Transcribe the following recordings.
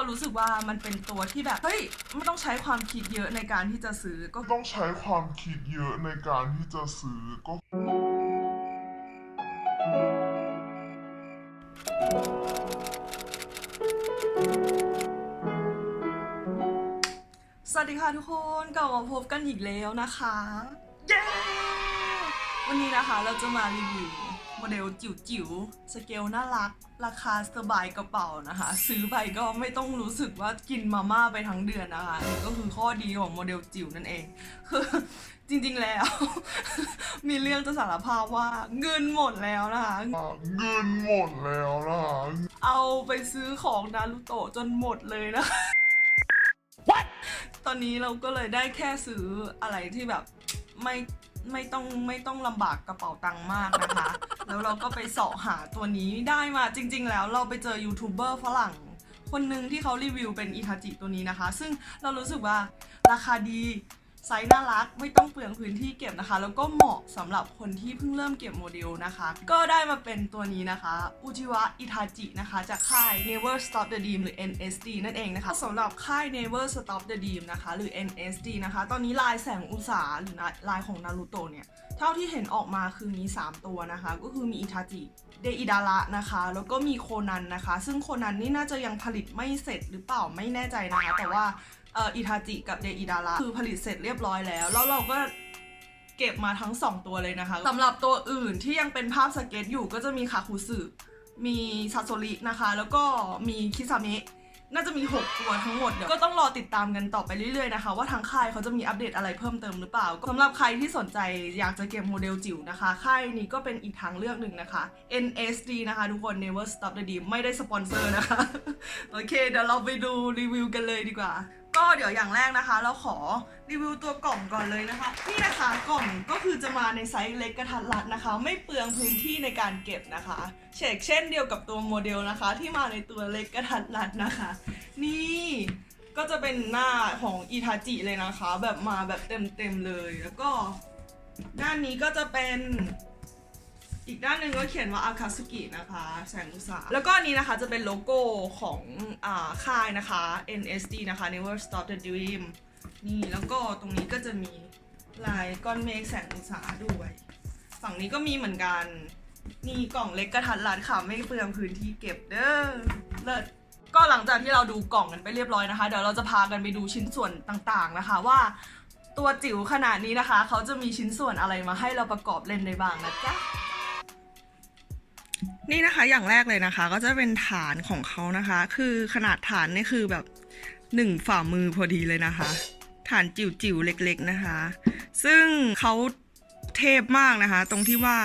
ก็รู้สึกว่ามันเป็นตัวที่แบบ เฮ้ย ไม่ต้องใช้ความคิดเยอะในการที่จะซื้อก็ ต้องใช้ความคิดเยอะในการที่จะซื้อก็ สวัสดีค่ะทุกคนกลับมาพบกันอีกแล้วนะคะเย้ วันนี้นะคะเราจะมารีวิวโมเดลจิ๋วจิ๋วๆสเกลน่ารัก ราคาสบายกระเป๋านะคะ ซื้อไปก็ไม่ต้องรู้สึกว่ากินมาม่าไปทั้งเดือนนะคะอันนี่ก็คือข้อดีของโมเดลจิ๋วนั่นเองคือจริงๆแล้ว มีเรื่องจะสารภาพว่าเงินหมดแล้วนะคะเงินหมดแล้วนะเอาไปซื้อของนารูโตะจนหมดเลยนะคะตอนนี้เราก็เลยได้แค่ซื้ออะไรที่แบบไม่ ไม่ต้องไม่ต้องลำบากกระเป๋าตังค์มากนะคะ แล้วเราก็ไปเสาะหาตัวนี้ได้มาจริง ๆ แล้วเราไปเจอยูทูบเบอร์ฝรั่งคนหนึ่งที่เขารีวิวเป็นอิทาจิตัวนี้นะคะ ซึ่งเรารู้สึกว่าราคาดี ไซส์น่ารักไม่ต้องเปลืองพื้นที่เก็บนะคะ แล้วก็เหมาะสำหรับคนที่เพิ่งเริ่มเก็บโมเดลนะคะ ก็ได้มาเป็นตัวนี้นะคะอุจิวะอิทาจินะคะจากค่าย Never Stop the Dream หรือ NSD นั่นเองนะคะสำหรับค่าย Never Stop the Dream นะคะหรือ NSD นะคะ ตอนนี้ลายแสงอุตสาหรือลายของนารูโตะเนี่ยเท่าที่เห็นออกมาคือมี 3 ตัวนะคะ ก็คือมีอิทาจิเดอิดาระนะคะ แล้วก็มีโคนันนะคะ ซึ่งโคนันนี่น่าจะยังผลิตไม่เสร็จหรือเปล่าไม่แน่ใจนะคะ แต่ว่า เอ่ออิทาจิกับเดอิดาระคือผลิตเสร็จเรียบร้อยแล้ว แล้วเราก็เก็บมาทั้ง 2 ตัวเลยนะคะสำหรับตัวอื่นที่ยังเป็นภาพสเก็ตอยู่ก็จะมีคาคุสึมีซาโซรินะคะ แล้วก็มีคิซาเมะน่าจะมี 6 ตัวทั้งหมดเดี๋ยวก็ต้องรอติดตามกันต่อไปเรื่อยๆนะคะ ว่าทางค่ายเขาจะมีอัปเดตอะไรเพิ่มเติมหรือเปล่าสำหรับใครที่สนใจอยากจะเก็บโมเดลจิ๋วนะคะ ค่ายนี้ก็เป็นอีกทางเลือกหนึ่งนะคะ NSD นะคะ ทุกคน Never Stop the Dream ไม่ได้สปอนเซอร์นะคะ โอเค เดี๋ยวเราไปดูรีวิวกันเลยดีกว่า ก็เดี๋ยวอย่างแรกนะคะ เราขอรีวิวตัวกล่องก่อนเลยนะคะ นี่นะคะกล่องก็คือจะมาในไซส์เล็กกระทัดรัดนะคะ ไม่เปลืองพื้นที่ในการเก็บนะคะเชกเช่นเดียวกับตัวโมเดลนะคะ ที่มาในตัวเล็กกระทัดรัดนะคะ นี่ก็จะเป็นหน้าของอิทาจิเลยนะคะ แบบมาแบบเต็มๆเลย แล้วก็ด้านนี้ก็จะเป็น อีกด้านหนึ่งก็เขียนว่าอาคาสุกินะคะ แสงอุตสาแล้วก็อันนี้นะคะจะเป็นโลโก้ของอ่าค่ายนะคะ NSD นะคะ Never Stop the Dream นี่แล้วก็ตรงนี้ก็จะมีลายก้อนเมฆแสงอุตสาด้วย ฝั่งนี้ก็มีเหมือนกันนี่กล่องเล็กกระทัดรัดค่ะไม่เปลืองพื้นที่เก็บเด้อเลิศก็หลังจากที่เราดูกล่องกันไปเรียบร้อยนะคะ เดี๋ยวเราจะพากันไปดูชิ้นส่วนต่างๆนะคะว่าตัวจิ๋วขนาดนี้นะคะ เขาจะมีชิ้นส่วนอะไรมาให้เราประกอบเล่นได้บ้างนะจ๊ะ นี่นะคะอย่างแรกเลยนะคะ ก็จะเป็นฐานของเขานะคะ คือขนาดฐานนี่คือแบบหนึ่งฝ่ามือพอดีเลยนะคะ ฐานจิ๋วๆเล็กๆนะคะ ซึ่งเขาเทพมากนะคะ ตรงที่ว่า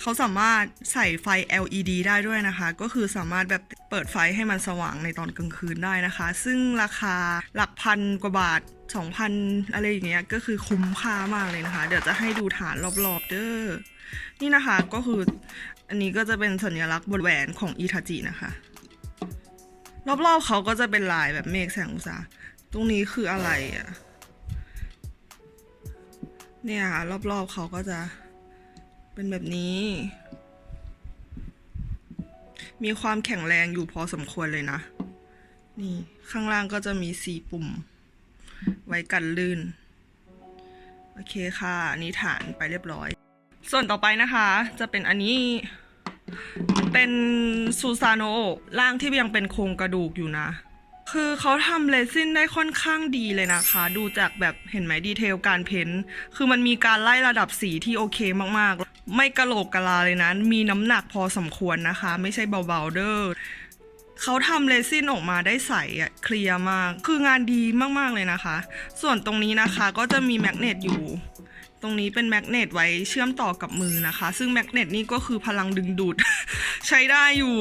เขาสามารถใส่ไฟ LED ได้ด้วยนะคะ ก็คือสามารถแบบเปิดไฟให้มันสว่างในตอนกลางคืนได้นะคะ ซึ่งราคาหลักพันกว่าบาท 2,000 อะไรอย่างเงี้ยก็คือคุ้มค่ามากเลยนะคะ เดี๋ยวจะให้ดูฐานรอบๆเด้อนี่นะคะก็คืออันนี้ก็จะเป็นสัญลักษณ์บนแหวนของอิทาจินะคะ รอบๆเขาก็จะเป็นลายแบบเมฆแสงอุตสาตรงนี้คืออะไรอะ่ะเนี่ยค่ะรอบๆเขาก็จะเป็นแบบนี้ มีความแข็งแรงอยู่พอสมควรเลยนะ นี่ข้างล่างก็จะมีสีปุ่ม ว้กันลื่น โอเคค่ะอันนี้ฐานไปเรียบร้อย ส่วนต่อไปนะคะ จะเป็นอันนี้เป็นซูซานโนร่างที่ยังเป็นโครงกระดูกอยู่นะ คือเขาทำเลซินได้ค่อนข้างดีเลยนะคะ ดูจากแบบเห็นไหมดีเทลการเพ้นท์คือมันมีการไล่ระดับสีที่โอเคมากๆ ไม่กระโหลกกะลาเลยนะ มีน้ำหนักพอสมควรนะคะ ไม่ใช่เบาๆเด้อ เขาทำเลซินออกมาได้ใสอะเคลียร์มาก คืองานดีมากๆเลยนะคะ ส่วนตรงนี้นะคะก็จะมีแมกเนตอยู่ ตรงนี้เป็นแมกเนตไว้เชื่อมต่อกับมือนะคะ ซึ่งแมกเนตนี่ก็คือพลังดึงดูด ใช้ได้อยู่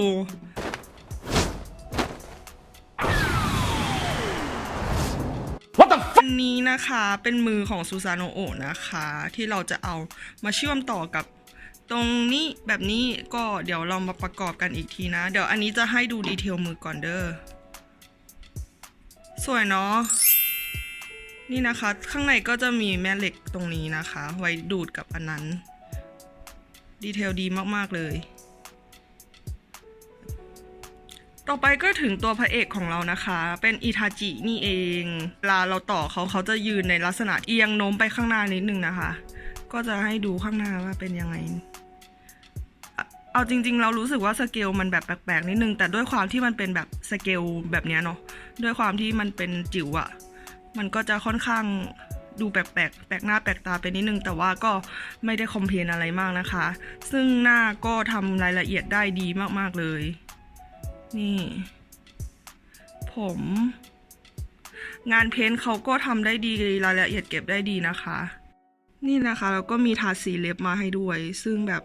อันนี้นะคะเป็นมือของซูซานโนโอะนะคะ ที่เราจะเอามาเชื่อมต่อกับ ตรงนี้แบบนี้ก็เดี๋ยวเรามาประกอบกันอีกทีนะ เดี๋ยวอันนี้จะให้ดูดีเทลมือก่อนเด้อสวยเนาะนี่นะคะ ข้างในก็จะมีแม่เหล็กตรงนี้นะคะ ไว้ดูดกับอันนั้น ดีเทลดีมาก ๆ เลย ต่อไปก็ถึงตัวพระเอกของเรานะคะ เป็นอิทาจินี่เองเวลาเราต่อเขาเขาจะยืนในลักษณะเอียงโน้มไปข้างหน้านิดนึงนะคะ ก็จะให้ดูข้างหน้าว่าเป็นยังไง เอาจริง ๆ เรารู้สึกว่าสเกลมันแบบแปลกๆนิดนึง แต่ด้วยความที่มันเป็นแบบสเกลแบบเนี้ยเนาะด้วยความที่มันเป็นจิ๋วอะมันก็จะค่อนข้างดูแปลกๆ แปลกหน้าแปลกตาไปนิดนึง แต่ว่าก็ไม่ได้คอมเพลนอะไรมากนะคะ ซึ่งหน้าก็ทำรายละเอียดได้ดีมากๆเลย นี่ ผม งานเพ้นท์เขาก็ทำได้ดีรายละเอียดเก็บได้ดีนะคะ นี่นะคะแล้วก็มีทาสีเล็บมาให้ด้วย ซึ่งแบบ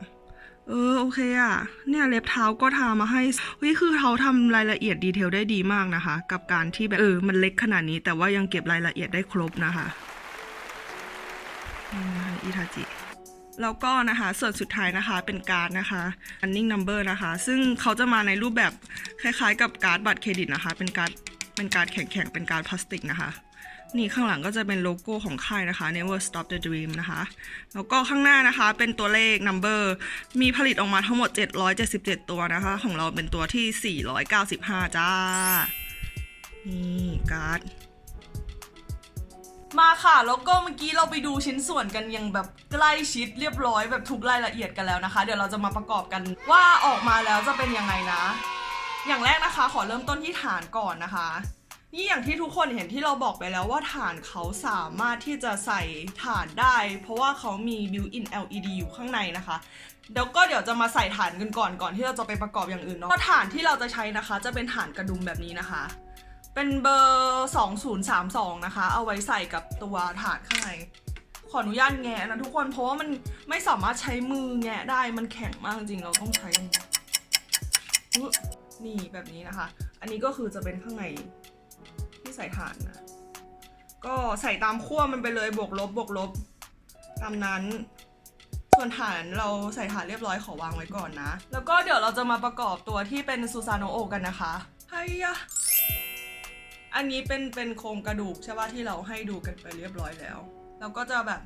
เออโอเคอะเนี่ยเล็บเท้าก็ทามาให้เฮ้ยคือเขาทำรายละเอียดดีเทลได้ดีมากนะคะ กับการที่แบบเออมันเล็กขนาดนี้ แต่ว่ายังเก็บรายละเอียดได้ครบนะคะนี่นะคะอิทาจิแล้วก็นะคะส่วนสุดท้ายนะคะเป็นการ์ดนะคะ running number นะคะ ซึ่งเขาจะมาในรูปแบบคล้ายๆ กับการ์ดบัตรเครดิตนะคะ เป็นการ์ดเป็นการ์ดแข็งๆเป็นการ์ดพลาสติกนะคะ นี่ข้างหลังก็จะเป็นโลโก้ของค่ายนะคะ Never Stop the Dream นะคะ แล้วก็ข้างหน้านะคะเป็นตัวเลข number มีผลิตออกมาทั้งหมด 777 ตัวนะคะ ของเราเป็นตัวที่ 495 จ้า นี่การ์ดมาค่ะ แล้วก็เมื่อกี้เราไปดูชิ้นส่วนกันยังแบบใกล้ชิดเรียบร้อยแบบทุกรายละเอียดกันแล้วนะคะ เดี๋ยวเราจะมาประกอบกันว่าออกมาแล้วจะเป็นยังไงนะ อย่างแรกนะคะ ขอเริ่มต้นที่ฐานก่อนนะคะ นี่อย่างที่ทุกคนเห็นที่เราบอกไปแล้วว่าฐานเขาสามารถที่จะใส่ฐานได้ เพราะว่าเขามี built-in LED อยู่ข้างในนะคะเดี๋ยวก็เดี๋ยวจะมาใส่ฐานกันก่อนก่อนที่เราจะไปประกอบอย่างอื่นเนาะฐานที่เราจะใช้นะคะ จะเป็นฐานกระดุมแบบนี้นะคะ เป็นเบอร์ 2032 นะคะ เอาไว้ใส่กับตัวถาดข้างในขออนุญาตแงะนะทุกคนเพราะว่ามันไม่สามารถใช้มือแงะได้มันแข็งมากจริงเราต้องใช้อย่างนี้อุ๊ยนี่แบบนี้นะคะ อันนี้ก็คือจะเป็นข้างใน ใส่ฐานนะ ก็ใส่ตามขั้วมันไปเลยบวกลบบวกลบ ตามนั้น ส่วนฐานเราใส่ฐานเรียบร้อยขอวางไว้ก่อนนะ แล้วก็เดี๋ยวเราจะมาประกอบตัวที่เป็นซูซานโนโอกันนะคะไฮยะอันนี้เป็นเป็นโครงกระดูกใช่ป่ะที่เราให้ดูกันไปเรียบร้อยแล้วเราก็จะแบบ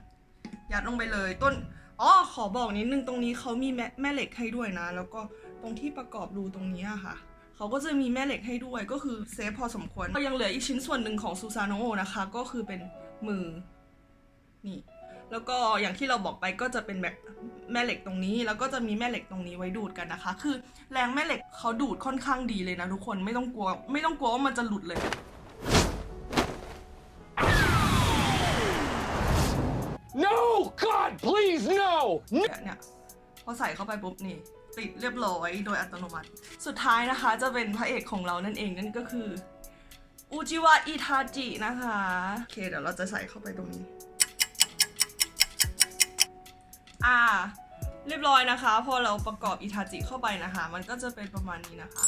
ยัดลงไปเลยต้นอ๋อขอบอกนิดนึงตรงนี้เขามีแม่แม่เหล็กให้ด้วยนะ แล้วก็ตรงที่ประกอบรูตรงนี้อะค่ะ เขาก็จะมีแม่เหล็กให้ด้วยก็คือเซฟพอสมควรก็ยังเหลืออีกชิ้นส่วนหนึ่งของซูซานโนนะคะ ก็คือเป็นมือนี่แล้วก็อย่างที่เราบอกไปก็จะเป็นแบบแม่เหล็กตรงนี้ แล้วก็จะมีแม่เหล็กตรงนี้ไว้ดูดกันนะคะ คือแรงแม่เหล็กเขาดูดค่อนข้างดีเลยนะทุกคนไม่ต้องกลัว ไม่ต้องกลัวว่ามันจะหลุดเลย No! God, please, no! เนี่ยเนี่ยพอใส่เข้าไปปุ๊บนี่ ติดเรียบร้อยโดยอัตโนมัติ สุดท้ายนะคะจะเป็นพระเอกของเรานั่นเองนั่นก็คืออูจิวะอิทาจินะคะ โอเคเดี๋ยวเราจะใส่เข้าไปตรงนี้ อ่า เรียบร้อยนะคะ พอเราประกอบอิทาจิเข้าไปนะคะ มันก็จะเป็นประมาณนี้นะคะ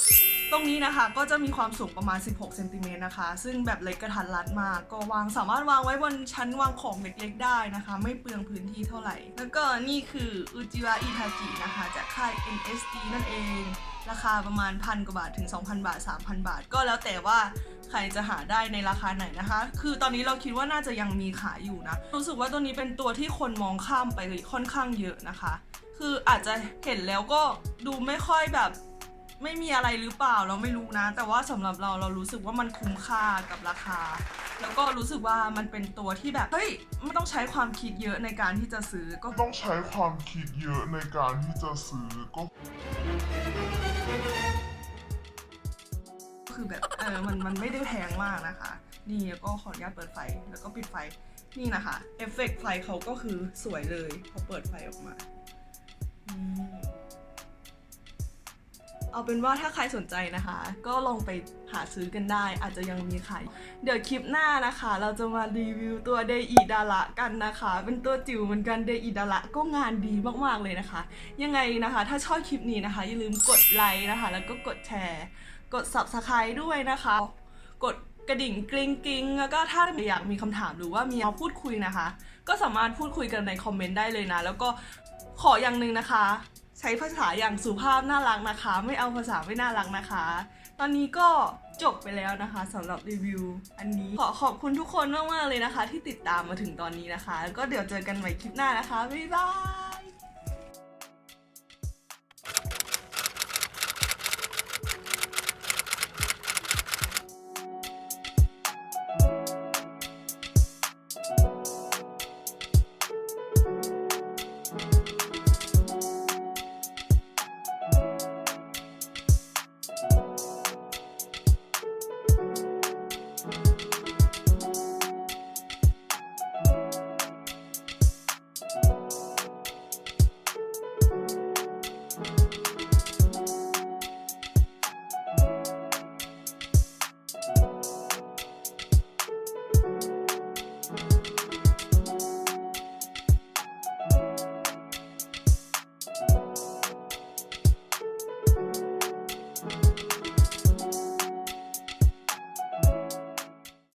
ตรงนี้นะคะก็จะมีความสูงประมาณ 16 เซนติเมตรนะคะ ซึ่งแบบเล็กกระทัดรัดมาก ก็วางสามารถวางไว้บนชั้นวางของเล็กๆได้นะคะ ไม่เปลืองพื้นที่เท่าไหร่ แล้วก็นี่คืออุจิวะอิทาจินะคะ จากค่าย NSD นั่นเอง ราคาประมาณพันกว่าบาทถึง 2,000 บาท 3,000 บาท ก็แล้วแต่ว่าใครจะหาได้ในราคาไหนนะคะ คือตอนนี้เราคิดว่าน่าจะยังมีขายอยู่นะ รู้สึกว่าตัวนี้เป็นตัวที่คนมองข้ามไปค่อนข้างเยอะนะคะ คืออาจจะเห็นแล้วก็ดูไม่ค่อยแบบ ไม่มีอะไรหรือเปล่าเราไม่รู้นะ แต่ว่าสำหรับเราเรารู้สึกว่ามันคุ้มค่ากับราคา แล้วก็รู้สึกว่ามันเป็นตัวที่แบบเฮ้ยไม่ต้องใช้ความคิดเยอะในการที่จะซื้อก็ต้องใช้ความคิดเยอะในการที่จะซื้อก็คือแบบเออมันมันไม่ได้แพงมากนะคะ นี่แล้วก็ขออนุญาตเปิดไฟแล้วก็ปิดไฟนี่นะคะเอฟเฟกต์ไฟเขาก็คือสวยเลยพอเปิดไฟออกมานี่ เอาเป็นว่าถ้าใครสนใจนะคะ ก็ลองไปหาซื้อกันได้ อาจจะยังมีขายเดี๋ยวคลิปหน้านะคะ เราจะมารีวิวตัวเดอีดาระกันนะคะ เป็นตัวจิ๋วเหมือนกันเดอีดาระก็งานดีมากๆเลยนะคะ ยังไงนะคะ ถ้าชอบคลิปนี้นะคะ อย่าลืมกดไลค์นะคะ แล้วก็กดแชร์ กด subscribe ด้วยนะคะ กดกระดิ่งกริ๊งกริ๊งแล้วก็ถ้าอยากมีคำถามหรือว่ามีมาพูดคุยนะคะ ก็สามารถพูดคุยกันในคอมเมนต์ได้เลยนะ แล้วก็ขออย่างหนึ่งนะคะ ช้ภาษาอย่างสุภาพน่ารักนะคะ ไม่เอาภาษาไม่น่ารักนะคะ ตอนนี้ก็จบไปแล้วนะคะสำหรับรีวิว อันนี้ขอขอบคุณทุกคนมากๆเลยนะคะ ที่ติดตามมาถึงตอนนี้นะคะ แล้วก็เดี๋ยวเจอกันใหม่คลิปหน้านะคะบ๊ายบาย